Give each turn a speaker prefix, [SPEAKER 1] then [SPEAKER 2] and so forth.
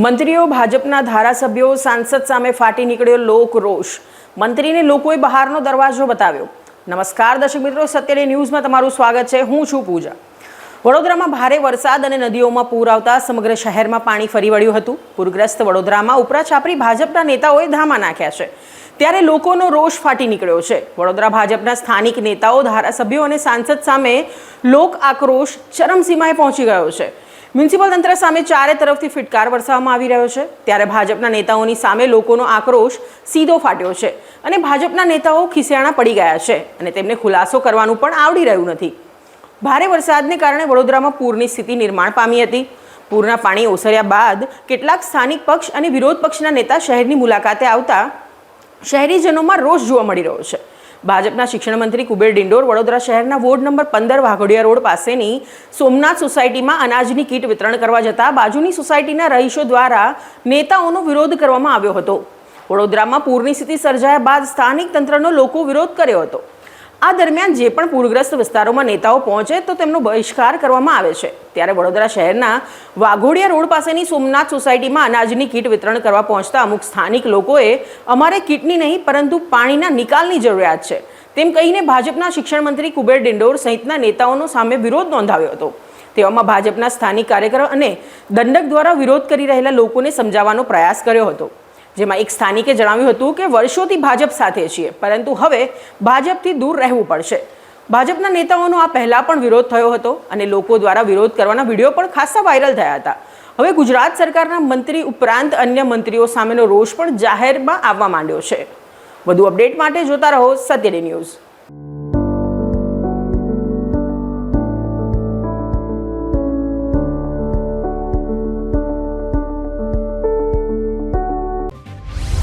[SPEAKER 1] મંત્રીઓ ભાજપના ધારાસભ્યો સાંસદ સામે ફાટી નીકળ્યો લોક રોષ મંત્રીને લોકોએ બહારનો દરવાજો બતાવ્યો. નમસ્કાર દર્શક મિત્રો સત્યડે ન્યૂઝમાં તમારું સ્વાગત છે. હું છું પૂજા. વડોદરામાં ભારે વરસાદ અને નદીઓમાં પૂર આવતા સમગ્ર શહેરમાં પાણી ફરી વળ્યું હતું. પૂરગ્રસ્ત વડોદરામાં ઉપરા છાપરી ભાજપના નેતાઓએ ધામા નાખ્યા છે. ત્યારે લોકોનો રોષ ફાટી નીકળ્યો છે. વડોદરા ભાજપના સ્થાનિક નેતાઓ, ધારાસભ્યો અને સાંસદ સામે લોક આક્રોશ ચરમસીમાએ પહોંચી ગયો છે. મ્યુનિસિપલ તંત્ર સામે ચારે તરફથી ફિટકાર વરસાવવામાં આવી રહ્યો છે. ત્યારે ભાજપના નેતાઓની સામે લોકોનો આક્રોશ સીધો ફાટ્યો છે અને ભાજપના નેતાઓ ખિસ્યાણા પડી ગયા છે અને તેમને ખુલાસો કરવાનું પણ આવડી રહ્યું નથી. ભારે વરસાદને કારણે વડોદરામાં પૂરની સ્થિતિ નિર્માણ પામી હતી. પૂરના પાણી ઓસર્યા બાદ કેટલાક સ્થાનિક પક્ષ અને વિરોધ પક્ષના નેતા શહેરની મુલાકાતે આવતા શહેરીજનોમાં રોષ જોવા મળી રહ્યો છે. ભાજપના શિક્ષણ મંત્રી કુબેર ડિંડોર વડોદરા શહેરના વોર્ડ નંબર પંદર વાઘોડિયા રોડ પાસેની સોમનાથ સોસાયટીમાં અનાજની કીટ વિતરણ કરવા જતા બાજુની સોસાયટીના રહીશો દ્વારા નેતાઓનો વિરોધ કરવામાં આવ્યો હતો. વડોદરામાં પૂરની સ્થિતિ સર્જાયા બાદ સ્થાનિક તંત્રનો લોકો વિરોધ કર્યો હતો. આ દરમિયાન જે પણ પૂરગ્રસ્ત વિસ્તારોમાં નેતાઓ પહોંચે તો તેમનો બહિષ્કાર કરવામાં આવે છે. ત્યારે વડોદરા શહેરના વાઘોડિયા રોડ પાસેની સોમનાથ સોસાયટીમાં અનાજની કીટ વિતરણ કરવા પહોંચતા અમુક સ્થાનિક લોકોએ અમારે કીટની નહીં, પરંતુ પાણીના નિકાલની જરૂરિયાત છે. તેમ કહીને ભાજપના શિક્ષણ મંત્રી કુબેર ડિંડોર સહિતના નેતાઓનો સામે વિરોધ નોંધાવ્યો હતો. તેવામાં ભાજપના સ્થાનિક કાર્યકરો અને દંડક દ્વારા વિરોધ કરી રહેલા લોકોને સમજાવવાનો પ્રયાસ કર્યો હતો. જેમાં એક સ્થાનિકે જણાવ્યું હતું કે વર્ષોથી ભાજપ સાથે છીએ, પરંતુ હવે ભાજપથી દૂર રહેવું પડશે. ભાજપના નેતાઓનો આ પહેલાં પણ વિરોધ થયો હતો અને લોકો દ્વારા વિરોધ કરવાના વીડિયો પણ ખાસા વાયરલ થયા હતા. હવે ગુજરાત સરકારના મંત્રી ઉપરાંત અન્ય મંત્રીઓ સામેનો રોષ પણ જાહેરમાં આવવા માંડ્યો છે. વધુ અપડેટ માટે જોતા રહો સત્યડે ન્યૂઝ.